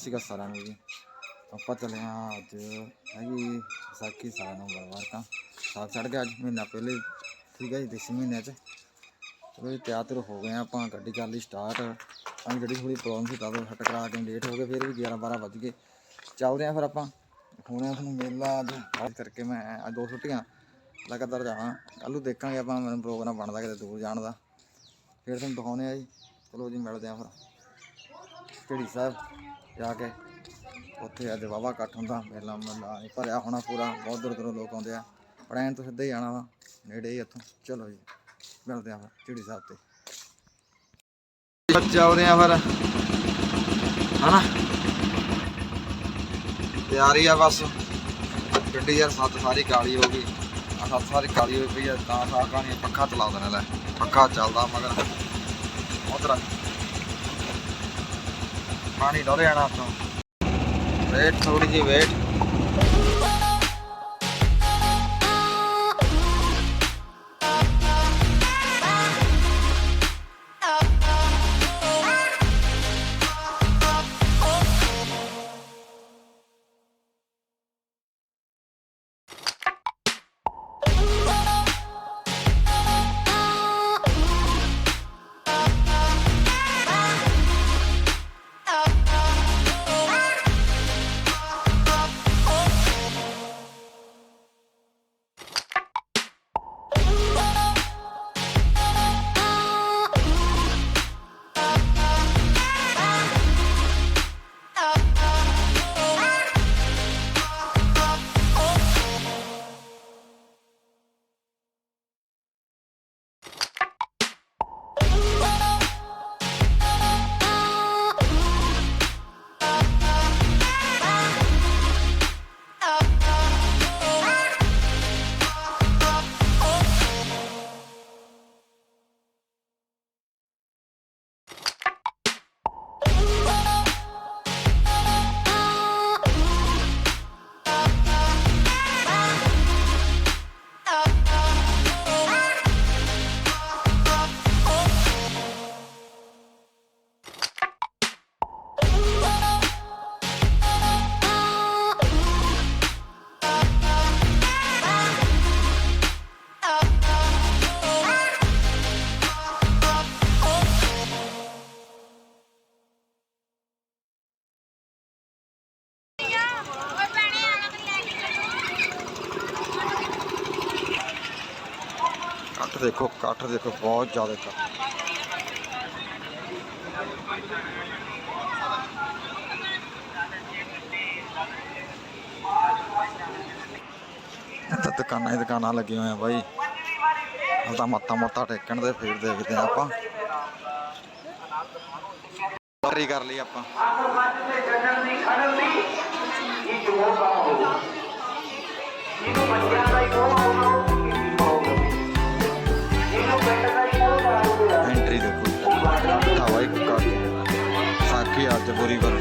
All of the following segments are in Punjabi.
ਸ਼੍ਰੀ ਅਕਾਲ ਸਾਰਿਆਂ ਨੂੰ ਜੀ ਆਪਾਂ ਚੱਲੇ ਹਾਂ ਅੱਜ ਹੈਗੀ ਵਿਸਾਖੀ ਸਾਰਿਆਂ ਨੂੰ ਬਰਵਾਰ ਤਾਂ ਸਾਗ ਚੜ ਗਿਆ ਅੱਜ ਮਹੀਨਾ ਪਹਿਲੇ ਠੀਕ ਹੈ ਜੀ ਦੇਸੀ ਮਹੀਨੇ ਚ ਚਲੋ ਜੀ ਤਿਆਰ ਤੁਰ ਹੋ ਗਏ ਹਾਂ ਆਪਾਂ ਗੱਡੀ ਕਰ ਲਈ ਸਟਾਰਟ ਤਾਂ ਜਿਹੜੀ ਥੋੜੀ ਪ੍ਰੋਬਲਮ ਸੀ ਤਾਂ ਹਟ ਕਰਾ ਕੇ ਲੇਟ ਹੋ ਗਏ ਫਿਰ ਵੀ 11 12 ਵੱਜ ਗਏ ਚੱਲਦੇ ਹਾਂ ਫਿਰ ਆਪਾਂ ਦਿਖਾਉਂਦੇ ਹਾਂ ਤੁਹਾਨੂੰ ਮੇਲਾ ਅੱਜ ਖਾਸ ਕਰਕੇ ਮੈਂ ਅੱਜ ਦੋ ਛੁੱਟੀਆਂ ਲਗਾਤਾਰ ਜਾਵਾਂ ਕੱਲ ਨੂੰ ਦੇਖਾਂਗੇ ਆਪਾਂ ਮੈਨੂੰ ਪ੍ਰੋਗਰਾਮ ਬਣਦਾ ਕਿਤੇ ਦੂਰ ਜਾਣ ਦਾ ਫਿਰ ਤੁਹਾਨੂੰ ਦਿਖਾਉਂਦੇ ਆ ਜੀ ਚਲੋ ਜੀ ਮਿਲਦੇ ਆ ਫਿਰ ਢੀੜੀ ਸਾਹਿਬ ਜਾ ਕੇ ਉੱਥੇ ਅੱਜ ਵਾਹਵਾ ਇਕੱਠ ਹੁੰਦਾ, ਮੇਲਾ ਮੇਲਾ ਭਰਿਆ ਹੋਣਾ ਪੂਰਾ, ਬਹੁਤ ਦੂਰ ਦੂਰੋਂ ਲੋਕ ਆਉਂਦੇ ਆ। ਪੜੈਣ ਤੋਂ ਸਿੱਧੇ ਹੀ ਜਾਣਾ ਵਾ, ਨੇੜੇ ਹੀ ਇੱਥੋਂ। ਚਲੋ ਜੀ, ਮਿਲਦੇ ਆ ਫਿਰ ਚਿੜੀ ਸਾਹਿਬ ਤੇ। ਚੱਲਦੇ ਆ ਫਿਰ, ਹਨਾ? ਤਿਆਰੀ ਆ ਬਸ। ਗੱਡੀ ਯਾਰ ਸੱਤ ਸਾਰੀ ਕਾਲੀ ਹੋ ਗਈ। ਆ ਸੱਤ ਸਾਰੀ ਕਾਲੀ ਹੋਈ ਪਈ ਆ, ਤਾਂ ਸਾਹ ਕਾਣੀ ਪੱਖਾ ਚਲਾ ਦੇਣਾ ਲੈ। ਪੱਖਾ ਚੱਲਦਾ ਮਗਰ। ਉਧਰ ਪਾਣੀ ਡੋਲੇ ਜਾਣਾ ਤੋਂ ਵੇਟ ਥੋੜੀ ਜਿਹੀ ਵੇਟ ਕੱਠ ਦੇਖੋ ਕੱਠ ਦੇਖੋ ਬਹੁਤ ਜ਼ਿਆਦਾ ਕੱਠ ਇੱਥੇ ਦੁਕਾਨਾਂ ਹੀ ਦੁਕਾਨਾਂ ਲੱਗੀਆਂ ਹੋਈਆਂ ਬਾਈ ਉਹ ਤਾਂ ਮੱਥਾ ਮੱਥਾ ਟੇਕਣ ਦੇ ਫਿਰ ਦੇਖਦੇ ਆ ਆਪਾਂ ਤਿਆਰੀ ਕਰ ਲਈ ਆਪਾਂ ਐਂਟਰੀ ਦੇਖੋ ਹਵਾਈ ਕੱਟ ਸਾਕੀ ਅੱਜ ਪੂਰੀ ਵਰ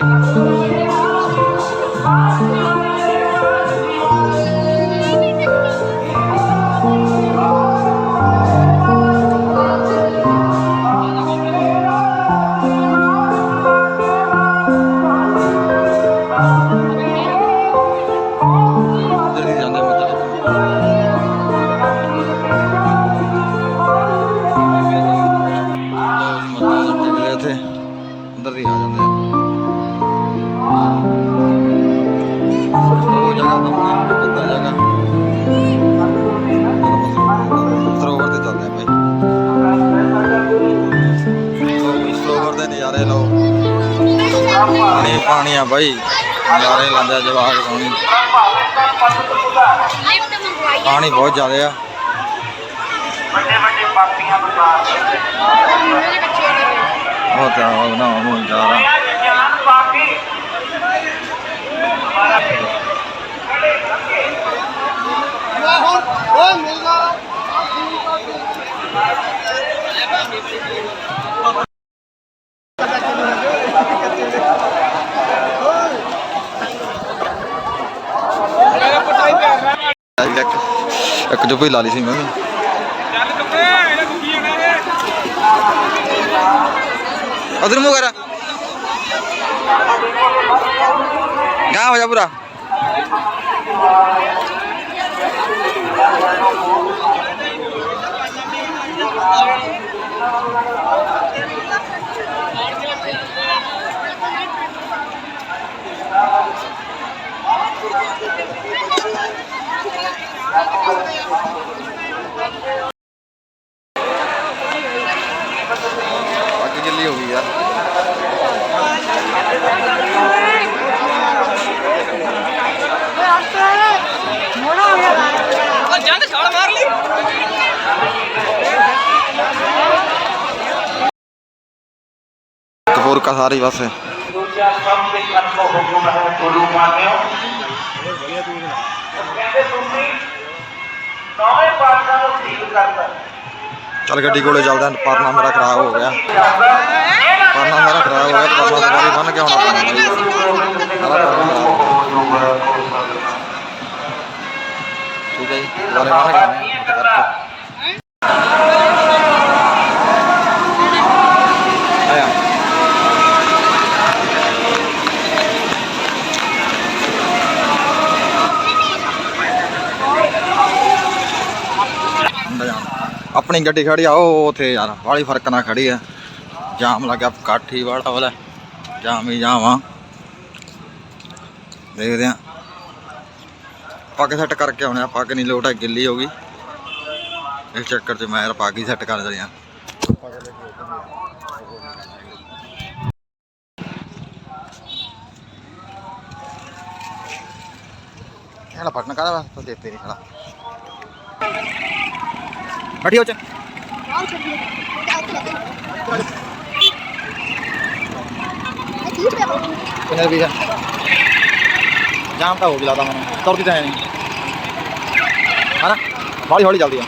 Thank you. ਆ ਬਾਈ। ਨਜ਼ਾਰੇ ਲੈਂਦੇ ਆ ਜਵਾਕ ਪਾਣੀ। ਬਹੁਤ ਜ਼ਿਆਦਾ ਆ। ਵੱਡੇ ਵੱਡੇ ਪਾਪੀਆਂ ਨੂੰ ਮਾਰ ਦਿੰਦੇ ਉਹਦੇ ਬੱਚੇ ਨੇ ਬਹੁਤ ਜ਼ਿਆਦਾ ਬਣਾਉਣ ਜਾ ਰਿਹਾ। ਇੱਕ ਇੱਕ ਜੋ ਲਾ ਲਈ ਸੀ ਮੈਂ ਵੀ ਅਦਰ ਮੂੰਹ ਕਰ। ਗਾ ਹੋ ਜਾ ਪੂਰਾ ਅੱਗ ਗਿੱਲੀ ਹੋ ਗਈ ਯਾਰ ਕਪੂਰ ਕਾ ਸਾਰੀ ਪਾਸੇ ਦੂਜਾ ਸਭ ਦੇ ਕਰਮ ਹੁਕਮ ਹੈ ਗੁਰੂ ਮਾਨਿਓ ਕਹਿੰਦੇ ਤੁਸੀਂ ਨੌਵੇਂ ਪਾਤਸ਼ਾਹ ਨੂੰ ਠੀਕ ਕਰਦਾ ਚੱਲ ਗੱਡੀ ਕੋਲੇ ਚੱਲਦਾ ਪਰਨਾ ਮੇਰਾ ਖਰਾਬ ਹੋ ਗਿਆ ਪਰਨਾ ਮੇਰਾ ਖਰਾਬ ਹੋ ਗਿਆ ਪਰਨਾ ਦੁਬਾਰੇ ਬੰਨ ਕੇ ਆਉਣਾ ਪੈਣਾ ਬਾਈ ਸਾਰਾ ਪਰਨਾ ਖਰਾਬ ਹੋ ਗਿਆ। ਠੀਕ ਹੈ ਜੀ ਦੁਬਾਰੇ ਬੰਨ ਕੇ ਆਉਣਾ ਪੱਗ ਸੈੱਟ ਕਰਕੇ ਆਉਣੇ ਆ, ਪੱਗ ਨਹੀਂ ਲੋਟ ਹੈ ਗਿੱਲੀ ਹੋ ਗਈ। ਇਸ ਚੱਕਰ 'ਚ ਮੈਂ ਯਾਰ ਪੱਗ ਹੀ ਸੈੱਟ ਕਰ ਦਰਿਆ ਇਹਦਾ ਪਟਨ ਕਾਹਦਾ ਵਾਸਤਾ ਦਿੱਤੇ ਨਹੀਂ ਖੜਾ। ਬੈਠੀ ਹੋ ਚ। ਕਿੰਨੇ ਵੀ ਜਾਮ ਤਾਂ ਹੋ ਗਿਆ ਲੱਗਦਾ ਮੈਨੂੰ। ਤੁਰਦੀ ਤਾਂ ਹੈ ਨਹੀਂ ਹਨਾ ਹੌਲੀ ਹੌਲੀ ਚੱਲਦੀ ਆ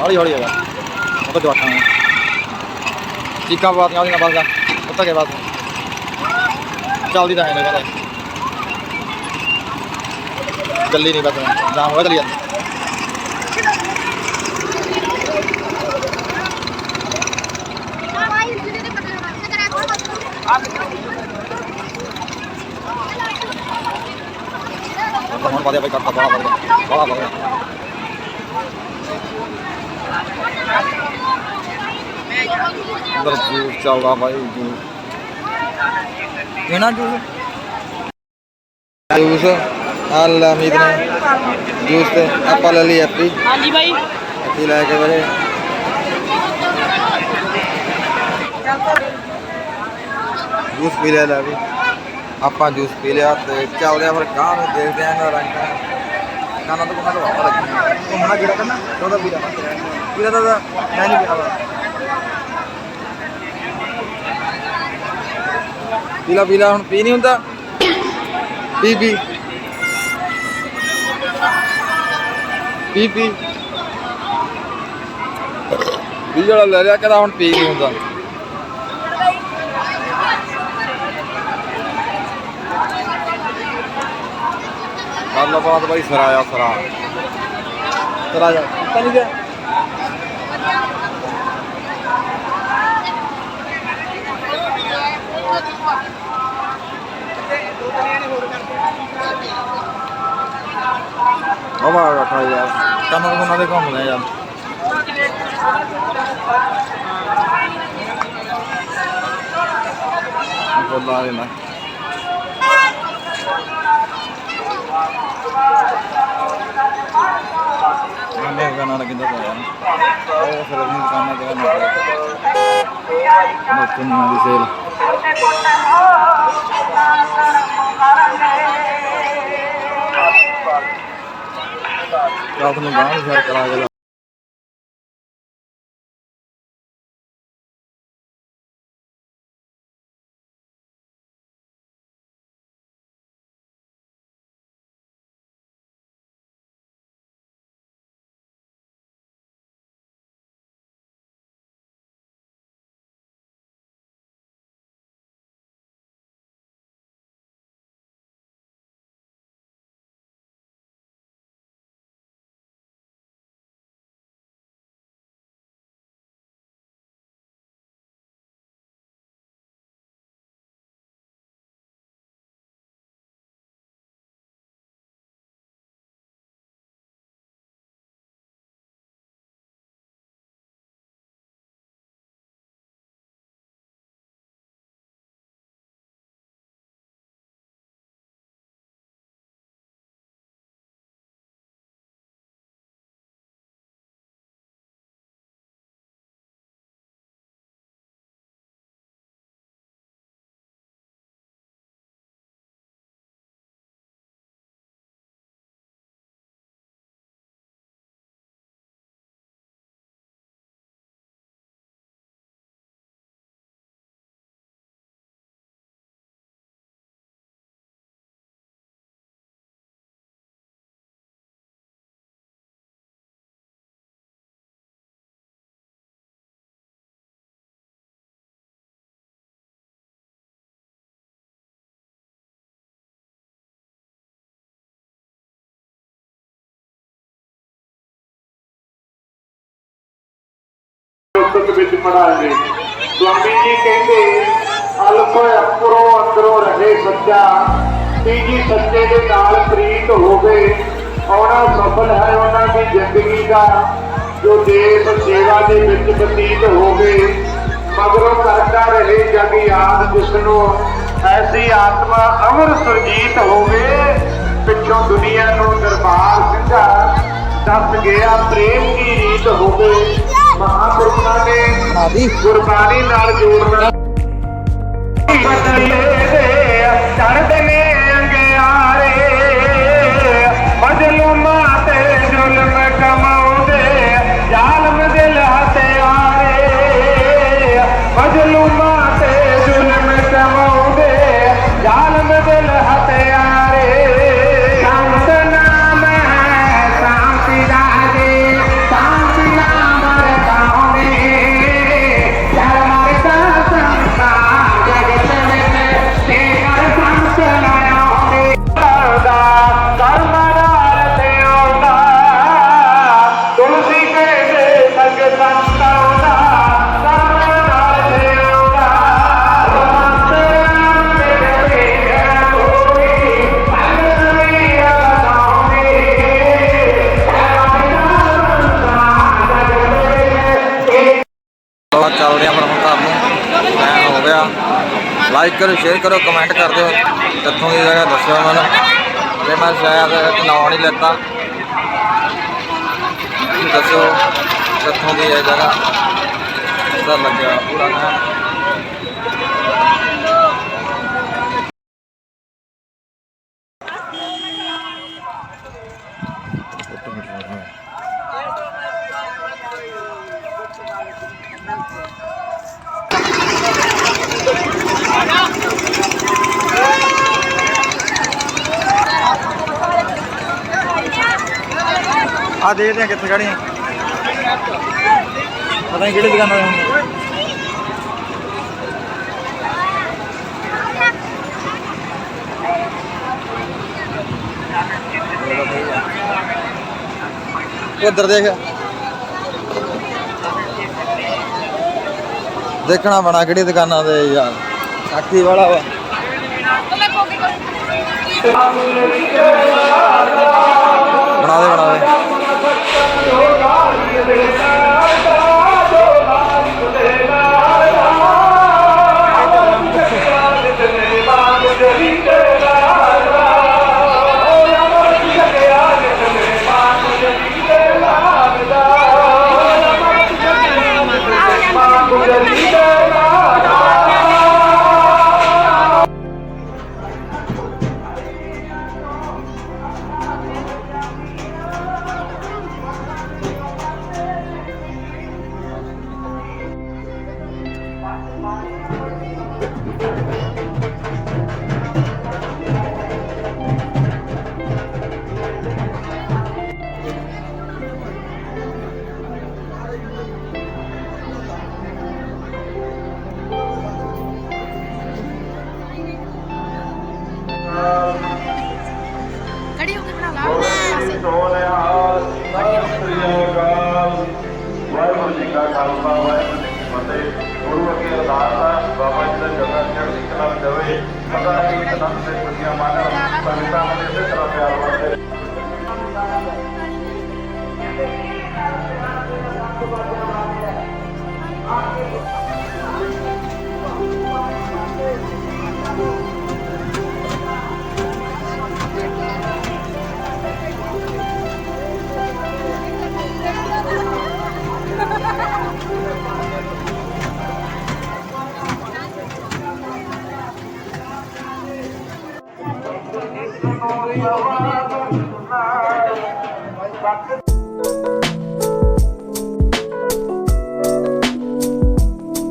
ਹੌਲੀ ਹੌਲੀ ਹੈਗਾ ਉਹ ਤਾਂ ਜਵਾਕਾਂ ਨੇ ਚੀਕਾਂ ਬਾਤੀਆਂ ਉਹਦੀਆਂ ਬਸ ਦਾ ਉੱਤਰ ਕੇ ਬਸ ਚੱਲਦੀ ਤਾਂ ਹੈ ਨਹੀਂ ਕਹਿੰਦੇ ਚੱਲੀ ਨਹੀਂ ਬਸ ਜਾਮ ਹੋਇਆ ਚੱਲੀ ਜਾਂਦੀ ਹੁਣ ਬਾਦੇ ਬਈ ਕਰਤਾ ਬੜਾ ਬੜਾ ਬੜਾ ਬੜਾ ਅੰਦਰ ਜੂਸ ਚੱਲਦਾ ਬਾਈ ਜੂਸ। ਕਿਹਨਾਂ ਜੂਸ? ਜੂਸ ਆਲ ਅਮੀਦ ਨੇ। ਜੂਸ ਤੇ ਆਪਾਂ ਲੈ ਲਈ ਐਪੀ। ਹਾਂਜੀ ਬਾਈ। ਐਪੀ ਲੈ ਕੇ ਬਰੇ ਜੂਸ ਪੀ ਲਿਆ ਲੈ ਵੀ ਆਪਾਂ ਜੂਸ ਪੀ ਲਿਆ ਤੇ ਚੱਲਦੇ ਆ ਫਿਰ ਗਾਂ ਨੂੰ ਦੇਖਦੇ ਆਂ ਇਹਨਾਂ ਰੰਗ। ਕਾਨਾ ਤੋਂ ਕੋਨਾ ਤੋਂ ਵਾਪਰ ਲੱਗੀ ਘੁੰਮਣਾ ਕਿਹੜਾ ਕਰਨਾ? ਉਹਦਾ ਪੀਲਾ ਪੀਲਾ ਤਾਂ ਮੈਂ ਨਹੀਂ ਪੀਣਾ ਪੀਲਾ ਪੀਲਾ ਹੁਣ ਪੀ ਨਹੀਂ ਹੁੰਦਾ। ਪੀ ਪੀ। ਪੀ ਪੀ। ਵੀ ਜਿਹੜਾ ਲੈ ਲਿਆ, ਕਹਿੰਦਾ ਹੁਣ ਪੀ ਨਹੀਂ ਹੁੰਦਾ। ਕਰ ਲਓ ਬਾਤ ਬਾਈ ਸਰਾਇਆ ਸਰਾ ਸਰਾਇਆ ਪਤਾ ਨਹੀਂ ਗਿਆ ਉਹ ਬਾ ਬੈਠਾ ਯਾਰ। ਨੂੰ ਉਹਨਾਂ ਦੇ ਘੁੰਮਦੇ ਯਾਰ। ਬੋਲਾ ਨਾ। ਸਾਹਮਣੇ ਦੁਕਾਨਾਂ ਲੱਗਦਾ ਪਿਆ ਯਾਰ ਉਹ ਫਿਰ ਆਪਣੀ ਦੁਕਾਨਾਂ ਤੇ ਨਾ ਨੋਟਾਂ ਦੀ। ਸੇਲ ਰਾਤ ਨੂੰ ਬਾਹਰ ਸ਼ੇਅਰ ਕਰਾ ਕੇ ਪੁਸਤਕ ਵਿੱਚ ਪੜਾਂਗੇ ਸਵਾਮੀ ਜੀ ਕਹਿੰਦੇ ਅਲਫ ਅਕਰੋ ਅੰਦਰੋਂ ਰਹੇ ਸੱਚਾ, ਤੀਜੀ ਸੱਚੇ ਦੇ ਨਾਲ ਪ੍ਰੀਤ ਹੋਵੇ, ਆਉਣਾ ਸਫਲ ਹੈ ਉਹਨਾਂ ਦੀ ਜ਼ਿੰਦਗੀ ਦਾ। ਜੋ ਦੇਸ਼ ਸੇਵਾ ਦੇ ਵਿੱਚ ਬਤੀਤ ਹੋਵੇ, ਮਗਰੋਂ ਕਰਦਾ ਰਹੇ ਜਗ ਯਾਦ ਜਿਸ ਨੂੰ ਐਸੀ ਆਤਮਾ ਅਮਰ ਸੁਰਜੀਤ ਹੋਵੇ, ਪਿੱਛੋਂ ਦੁਨੀਆ ਨੂੰ ਦਰਬਾਰ ਸਿੰਘਾ ਦੱਸ ਗਿਆ, ਪ੍ਰੇਮ ਦੀ ਰੀਤ ਹੋਵੇ। ਮਹਾਂਪੁਰਖਾਂ ਨੇ ਗੁਰਬਾਣੀ ਨਾਲ ਜੋੜਨਾ ਬਦਲੇ ਦੇ ਚੜ੍ਹਦੇ ਨੇ ਅੰਗਿਆਰੇ। ਮਜਲੂਮਾਂ ਤੇ ਜ਼ੁਲਮ ਕਮਾਉਂਦੇ ਲਾਈਕ ਕਰੋ ਸ਼ੇਅਰ ਕਰੋ ਕਮੈਂਟ ਕਰ ਦਿਓ। ਕਿੱਥੋਂ ਦੀ ਜਗ੍ਹਾ ਦੱਸਿਓ ਮੈਨੂੰ। ਜੇ ਮੈਂ ਸ਼ਾਇਦ ਨਾਂ ਨਹੀਂ ਲੈਤਾ। ਦੱਸੋ ਕਿੱਥੋਂ ਦੀ ਇਹ ਜਗ੍ਹਾ। ਪਤਾ ਲੱਗਿਆ, ਪੂਰਾ ਨਾ। ਆ ਕਿੱਥੇ ਖੜੀਆਂ ਪਤਾ ਨਹੀਂ ਕਿਹੜੀ ਦੁਕਾਨਾਂ ਤੇ ਉਧਰ ਦੇਖ। ਦੇਖਣਾ ਬਣਾ ਕਿਹੜੀ ਦੁਕਾਨਾਂ ਦੇ ਯਾਰ। ਸਾਖੀ ਵਾਲਾ ਵਾ। ਬਣਾ ਦੇ ਬਣਾ ਦੇ। பட்டோ காரியமிழந்தார்